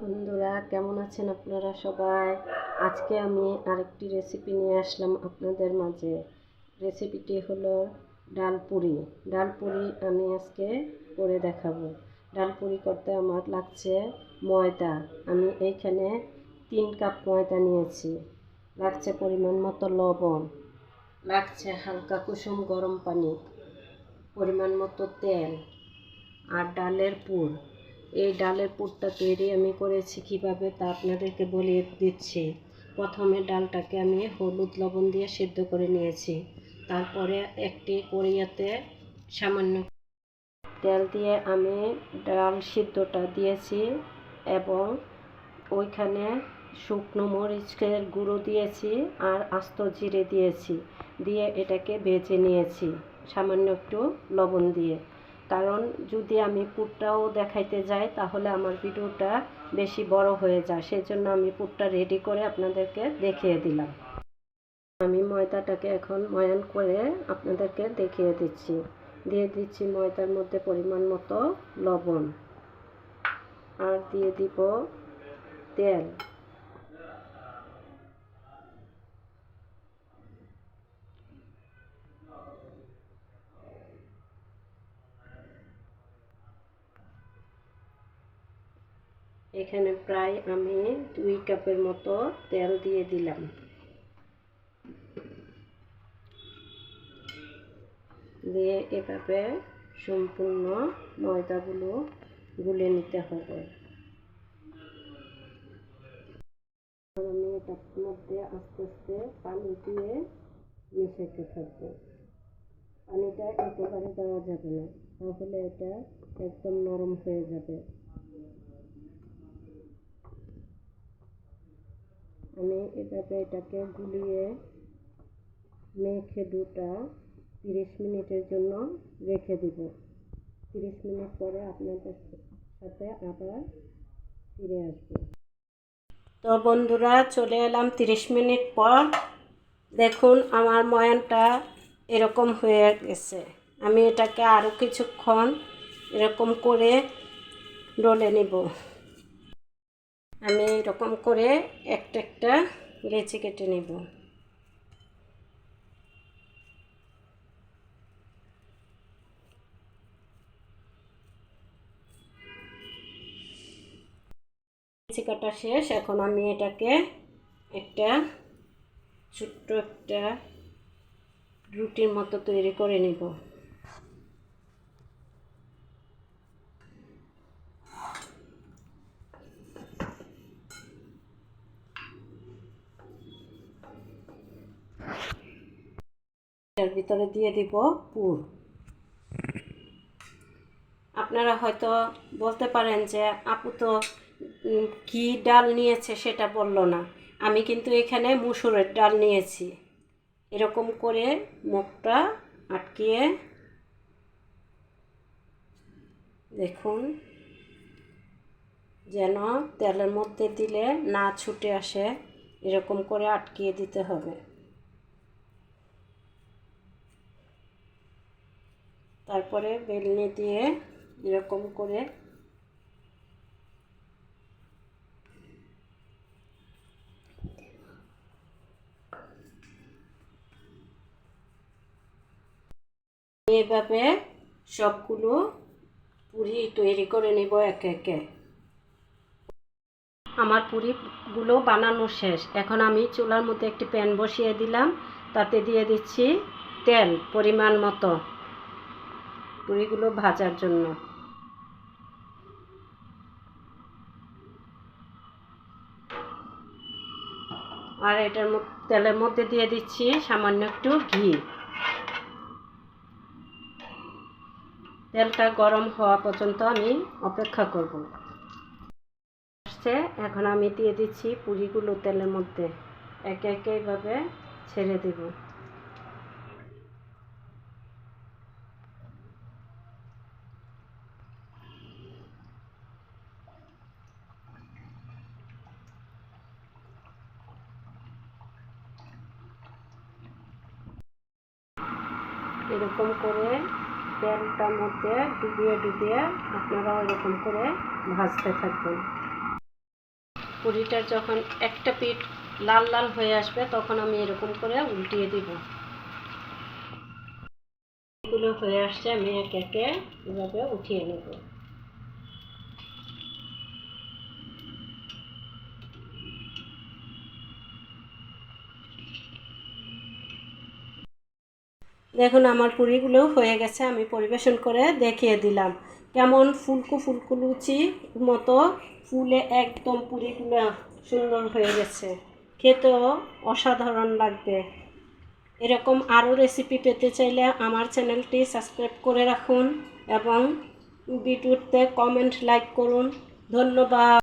বন্ধুরা, কেমন আছেন আপনারা সবাই? আজকে আমি আরেকটি রেসিপি নিয়ে আসলাম আপনাদের মাঝে। রেসিপিটি হলো ডাল পুরি। ডাল পুরি আমি আজকে করে দেখাবো। ডাল পুরি করতে আমার লাগছে ময়দা। আমি এইখানে তিন কাপ ময়দা নিয়েছি। লাগছে পরিমাণ মতো লবণ। লাগছে হালকা কুসুম গরম পানি। পরিমাণ মতো তেল। আর ডালের পুর। এই ডালের পুরটা তৈরি আমি করেছি কীভাবে তা আপনাদেরকে বলিয়ে দিচ্ছি। প্রথমে ডালটাকে আমি হলুদ লবণ দিয়ে সিদ্ধ করে নিয়েছি। তারপরে একটি কড়িয়াতে সামান্য তেল দিয়ে আমি ডাল সিদ্ধটা দিয়েছি এবং ওইখানে শুকনো মরিচের গুঁড়ো দিয়েছি আর আস্ত জিরে দিয়েছি। দিয়ে এটাকে ভেজে নিয়েছি সামান্য একটু লবণ দিয়ে। কারণ যদি আমি পুরটাও দেখাইতে যাই, তাহলে আমার ভিডিওটা বেশি বড় হয়ে যায়। সেজন্য আমি পুরটা রেডি করে আপনাদেরকে দেখিয়ে দিলাম। আমি ময়দাটাকে এখন ময়ান করে আপনাদেরকে দেখিয়ে দিচ্ছি। দিয়ে দিচ্ছি ময়দার মধ্যে পরিমাণ মতো লবণ। আর দিয়ে দিব তেল। এখানে প্রায় আমি দুই কাপের মতো তেল দিয়ে দিলাম। দিয়ে এভাবে সম্পূর্ণ ময়দাগুলো গুলে নিতে হবে। আমি এটার মধ্যে আস্তে আস্তে পানি দিয়ে মিশাইতে থাকব। পানিটা একেবারে দেওয়া যাবে না, তাহলে এটা একদম নরম হয়ে যাবে। আমি এভাবে এটাকে গুলিয়ে মেখে দুটা তিরিশ মিনিটের জন্য রেখে দিব। তিরিশ মিনিট পরে আপনাদের সাথে আবার ফিরে আসব। তো বন্ধুরা, চলে এলাম তিরিশ মিনিট পর। দেখুন, আমার ময়ানটা এরকম হয়ে গেছে। আমি এটাকে আরও কিছুক্ষণ এরকম করে ডলে নেব। আমি এরকম করে একটা একটা লেচি কেটে নেব। লেচি কাটা শেষ, এখন আমি এটাকে একটা ছোট্ট একটা রুটির মতো তৈরি করে নেব। এর ভিতরে দিয়ে দিব পুর। আপনারা হয়তো বলতে পারেন যে, আপু তো কি ডাল নিয়েছে সেটা বলল না। আমি কিন্তু এখানে মুসুরের ডাল নিয়েছি। এরকম করে মুখটা আটকিয়ে দেখুন যেন তেলের মধ্যে দিলে না ছুটে আসে। এরকম করে আটকিয়ে দিতে হবে। তারপরে বেলনি দিয়ে এরকম করে এভাবে সবগুলো পুরি তৈরি করে নেব একে একে। আমার পুরিগুলো বানানো শেষ। এখন আমি চুলার মধ্যে একটি প্যান বসিয়ে দিলাম। তাতে দিয়ে দিচ্ছি তেল পরিমাণ মতো। পুরিগুলো ভাজার জন্য। আর এটার তেলের মধ্যে দিয়ে দিচ্ছি সামান্য একটু ঘি। তেলটা গরম হওয়া পর্যন্ত আমি অপেক্ষা করব। আসছে, এখন আমি দিয়ে দিচ্ছি পুরিগুলো তেলের মধ্যে। একে একে এইভাবে ছেড়ে দেব। এরকম করে তেলটার মধ্যে ডুবিয়ে ডুবিয়ে আপনারা এরকম করে ভাজতে থাকবেন। পুরিটা যখন একটা পিঠ লাল লাল হয়ে আসবে, তখন আমি এরকম করে উল্টিয়ে দিব। এগুলো হয়ে আসছে, আমি একে একে এভাবে উঠিয়ে নেব। দেখুন, আমার পুরিগুলো হয়ে গেছে, আমি পরিবেশন করে দেখিয়ে দিলাম। কেমন ফুলকো ফুলকো লুচি মতো ফুলে একদম পুরিগুলো সুন্দর হয়ে গেছে। খেতেও অসাধারণ লাগবে। এরকম আরও রেসিপি পেতে চাইলে আমার চ্যানেলটি সাবস্ক্রাইব করে রাখুন এবং ভিডিওতে কমেন্ট লাইক করুন। ধন্যবাদ।